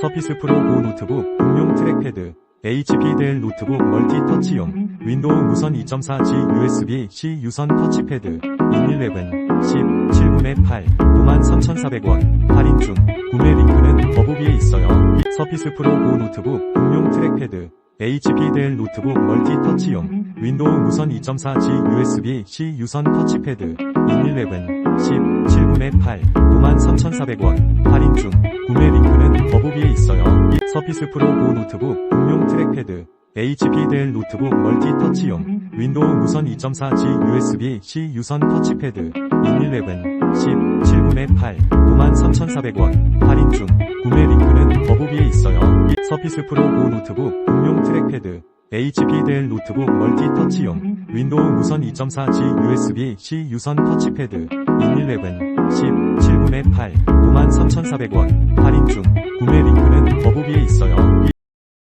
서피스 프로 고 노트북 공용 트랙패드 HP 델 노트북 멀티 터치용 윈도우 무선 2.4G USB-C 유선 터치패드 인일랩은 10 7분의 8 53,400원 할인 중 구매 링크는 더보기에 있어요. 서피스 프로 고 노트북 공용 트랙패드 HP 델 노트북 멀티 터치용 윈도우 무선 2.4G USB-C 유선 터치패드 인일랩은 10 7분의 8 53,400원 할인 중 구매 있어요. 서피스 프로 고 노트북 공용 트랙패드 HP 델 노트북 멀티 터치용 윈도우 무선 2.4G USB-C 유선 터치패드 인일랩은 10 7분의 8 53,400원 할인 중 구매 링크는 더보기에 있어요. 서피스 프로 고 노트북 공용 트랙패드 HP 델 노트북 멀티 터치용 윈도우 무선 2.4G USB-C 유선 터치패드 인일랩은 10 7분의 8 53,400원 할인 중 구매 링크는